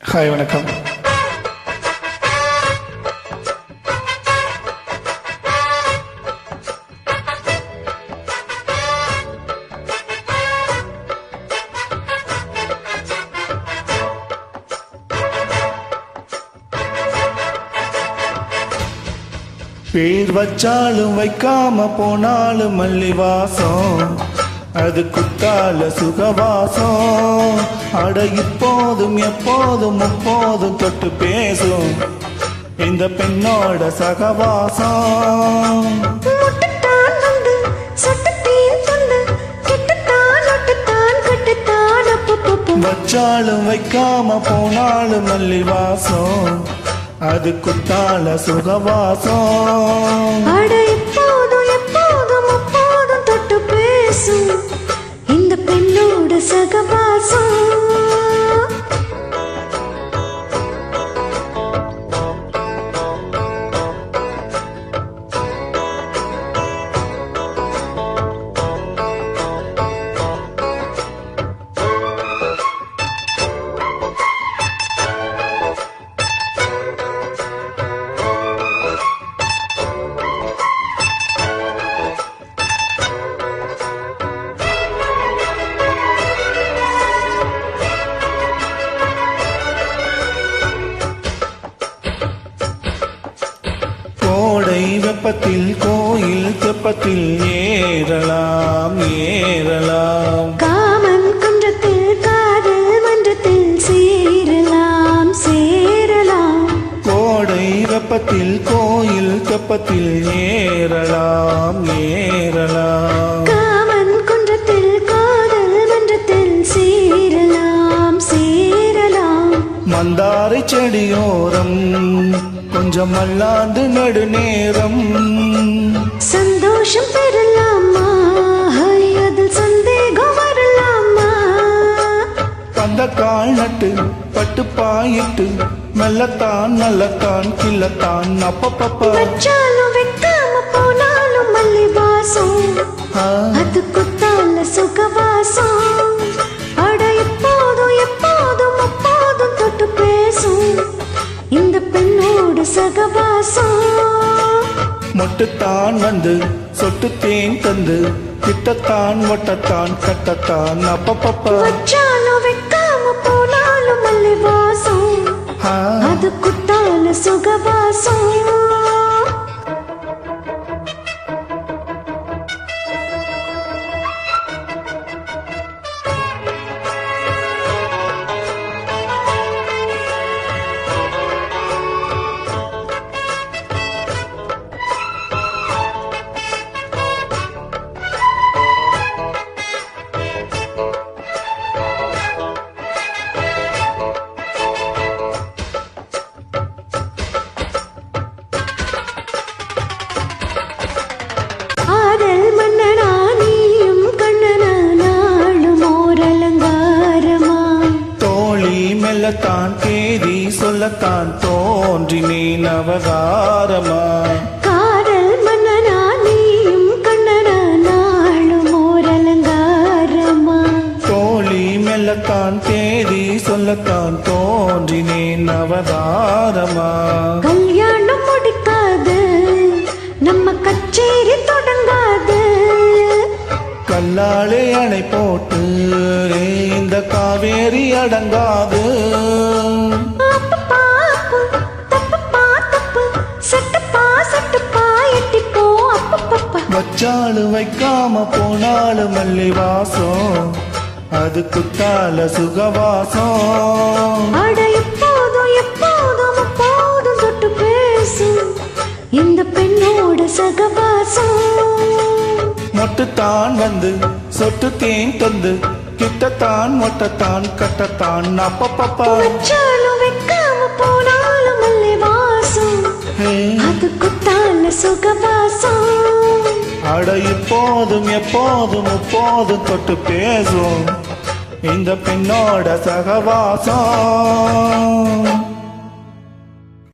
Hi வணக்கம். பேர் வச்சாலும் வைக்காம போனாலும் மல்லி வாசம் அது குத்தால சுகவாசம். அட இப்போதும் எப்போதும் முப்போதும் தொட்டு பேசும். இந்த பெண்ணோட சகவாசம். வச்சாலும் வைக்காம போனாலும் மல்லி வாசம். அது குத்தால சுகவாசம். கோடை வெப்பத்தில் கோயில் தெப்பத்தில் ஏறலாம் ஏறலாம். காமன் குன்றத்தில் காதல் மன்றத்தில் சேரலாம் சேரலாம். கோடை வெப்பத்தில் கோயில் தெப்பத்தில் ஏறலாம் ஏறலாம். காமன் குன்றத்தில் காதல் மன்றத்தில் சேரலாம் சேரலாம். மந்தாரை செடியோரம் கொஞ்சம் மல்லாந்து நடுநேரம் சந்தோஷம் பெறலாமா? அதில் சந்தேகம் வரலாமா? அந்த கால் நட்டு பட்டு பாயிட்டு மெல்லத்தான் நல்லத்தான் கிள்ளத்தான் அப்பப்பப்ப. வச்சாலும் வைக்காம போனாலும் மல்லி வாசம் ஆ, மொட்டுத்தான் வந்து சொட்டு தேன் தந்து கிட்டத்தான் ஒட்டத்தான் கட்டத்தான் அப்பப்பப்ப. வைக்காம போனாலும் மல்லி வாசம் ஆ, அது குத்தால சுகவாசம். தோழி மெல்லத்தான் தேதி சொல்லத்தான் தோன்றினேன் அவதாரமா. காதல் மன்னனா நீயும் கண்ணனா நாளும் ஓர் அலங்காரமா தோழி மெல்லத்தான் தேதி சொல்லத்தான் தோன்றினேன் அவதாரமா. கல்யாணம் முடிக்காது நம்ம கச்சேரி தொடங்காது. கல்லாலே அணை போட்டு இந்த காவேரி அடங்காது. வச்சாலு வைக்காம போனாலு மல்லி வாசம் அது குத்தால சுகவாசம் எப்போதும் எப்போதும் அப்போதும் தொட்டு பேசும். இந்த பெண்ணோட சகவாசம். மொட்டுத்தான் வந்து சொட்டு தேன் தந்து கிட்டத்தான் மொட்டத்தான் கட்டத்தான் அப்பப்பப்பா. அட இப்போதும் எப்போதும் எப்போதும் தொட்டு பேசும் இந்த பெண்ணோட சகவாசம்.